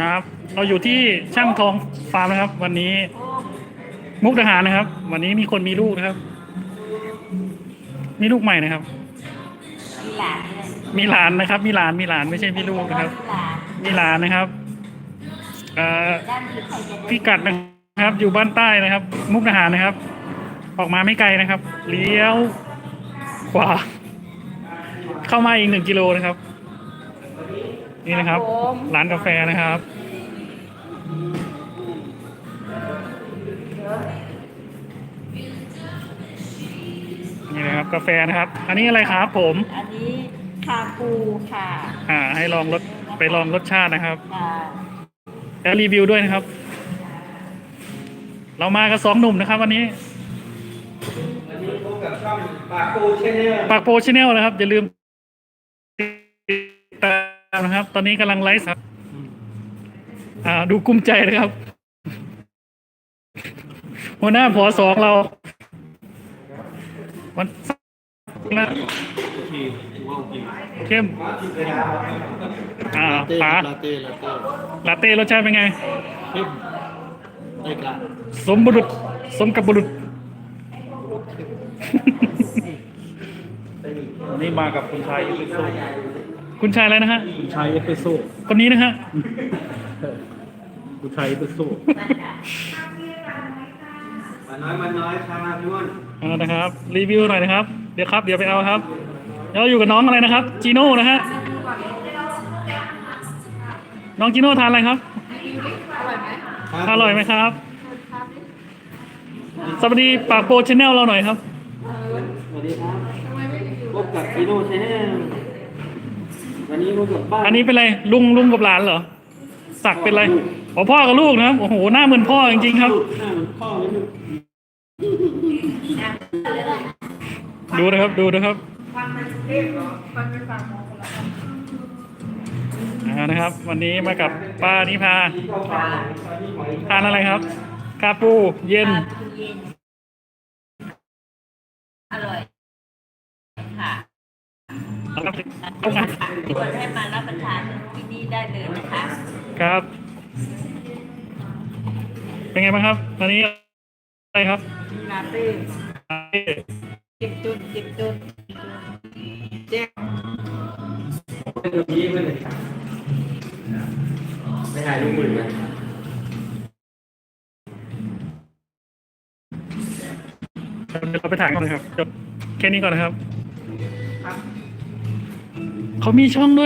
นะครับ เราอยู่ที่ช่างทองฟาร์มนะครับ วันนี้มุกดาหารนะครับ วันนี้มีคนมีลูกนะครับ มีลูกใหม่นะครับ มีหลานเลยมีหลานนะครับ มีหลานมีหลานไม่ใช่มีลูกนะครับ มีหลานมีหลานนะครับเอ่อด้านนี้ใครจะได้พิกัดนะครับ อยู่บ้านใต้นะครับ มุกดาหารนะครับ ออกมาไม่ไกลนะครับ เลี้ยวขวาเข้ามาอีกหนึ่งกิโลนะครับ นี่นะครับร้านกาแฟนะครับ นี่นะครับ กาแฟนะครับ อันนี้อะไรครับผม อันนี้คาปูค่ะอ่า ให้ลองรสไปลองรสชาตินะครับ อ่าแล้วรีวิวด้วยนะครับ เรามากับสองหนุ่มนะครับ วันนี้ วันนี้พบกับช่องปากปูชแนลปากโปชแนลนะครับ อย่าลืมติดตาม นะครับ ตอนนี้กำลังไลฟ์ครับอ่า ดูกลุ้มใจนะครับ หัวหน้าผอสองเรา วันละเข้มอ่าเต้ป๋าลาเต้ลาเต้ลาเต้รสชาติเป็นไงเข้มได้กลางสมบุรุษ สมกับบุรุษวันนี้มากับคุณชายเอสเปรสโซ่ คุณชายอะไรนะฮะคุณชายเอสเปรสโซ่คนนี้นะฮะคุณชายเอสเปรสโซ่มาน้อยมาน้อยชามาพี่ม่อนเอานะครับ รีวิวหน่อยนะครับ เดี๋ยวครับ เดี๋ยวไปเอาครับเราอยู่กับน้องอะไรนะครับ จีโน่นะฮะ น้องจีโน่ทานอะไรครับ อร่อยไหมครับ สวัสดีปากโปรชแนลเราหน่อยครับ สวัสดีครับพบกับพีโน่ชแนลวั นนี้พบกับบ้านอันนี้เป็นอะไรลุงลุงกับหลานเหรอสักเป็นอะไรอ๋อพ่อกับลูกนะครับโอ้โหหน้าเหมือนพ่อจริงๆครับลูกหน้าเหมือนพ่อเลยลูกดูนะครับดูนะครับอ่านะครับ วันนี้มากับป้านิพาที่เข้าฟาร์มตอนนี้หอยทานอะไรครับ กาปูเย็นคาปูเย็นอร่อยค่ะเอา ครับชวนให้มารับประทานที่นี่ได้เลยนะคะครับ เป็นไงบ้างครับวันนี้อะไรครับลาเต้เจ็บจุดเจ็บจุดเจ็บเป็นแบบนี้ไปเลยไม่หายลูกมือเลยเดี๋ยวเราไปถ่ายก่อนนะครับจบแค่นี้ก่อนนะครับ เขามีช่องด้วย